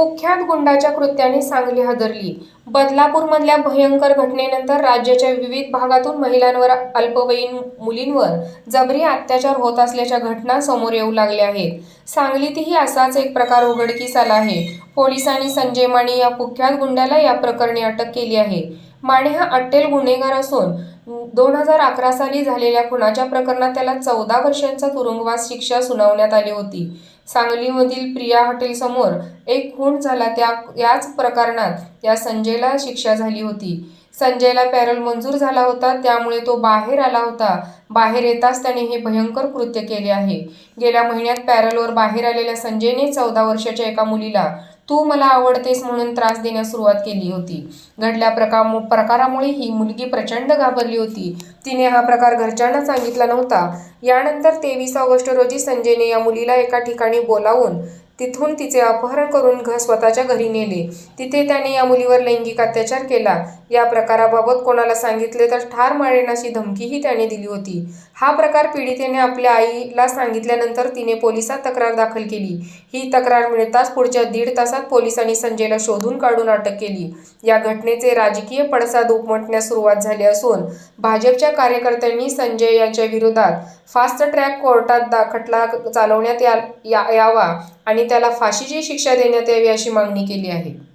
कुख्यात गुंडाच्या कृत्याने सांगली हादरली. बदलापूरमधल्या भयंकर घटनेनंतर राज्याच्या विविध भागातून महिलांवर अल्पवयीन मुलींवर जबरी अत्याचार होत असल्याच्या घटना समोर येऊ लागल्या आहेत. सांगलीतही असाच एक प्रकार उघडकीस आला आहे. पोलिसांनी संजय माने या कुख्यात गुंडाला या प्रकरणी अटक केली आहे. माने हा अट्टेल गुन्हेगार असून दोन हजार अकरा साली झालेल्या खुनाच्या प्रकरणात त्याला चौदा वर्षांचा तुरुंगवास शिक्षा सुनावण्यात आली होती. सांगलीमधील प्रिया हॉटेलसमोर एक खून झाला. त्या याच प्रकरणात या संजयला शिक्षा झाली होती. संजयला पॅरोल मंजूर झाला होता. त्यामुळे तो बाहेर आला होता. बाहेर येताच त्याने हे भयंकर कृत्य केले आहे. गेल्या महिन्यात पॅरोलवर बाहेर आलेल्या संजयने चौदा वर्षाच्या एका मुलीला तू मला आवडतेस म्हणून त्रास देण्यास सुरुवात केली होती. घडल्या प्रका प्रकारामुळे ही मुलगी प्रचंड घाबरली होती. तिने हा प्रकार घरच्यांना सांगितला नव्हता. यानंतर तेवीस ऑगस्ट रोजी संजयने या मुलीला एका ठिकाणी बोलावून तिथून तिचे अपहरण करून घ स्वतःच्या घरी नेले. तिथे त्याने या मुलीवर लैंगिक अत्याचार केला. या प्रकाराबाबत कोणाला सांगितले तर ठार मारेन अशी धमकीही त्याने दिली होती. हा प्रकार पीडितेने आपल्या आईला सांगितल्यानंतर तिने पोलिसात तक्रार दाखल केली. ही तक्रार मिळताच पुढच्या दीड तासात पोलिसांनी संजयला शोधून काढून अटक केली. या घटनेचे राजकीय पडसाद उपमटण्यास सुरुवात झाली असून भाजपच्या कार्यकर्त्यांनी संजय यांच्या विरोधात फास्ट ट्रॅक कोर्टात दा खटला चालवण्यात या या- यावा आणि त्याला फाशीची शिक्षा देण्यात यावी अशी मागणी केली आहे.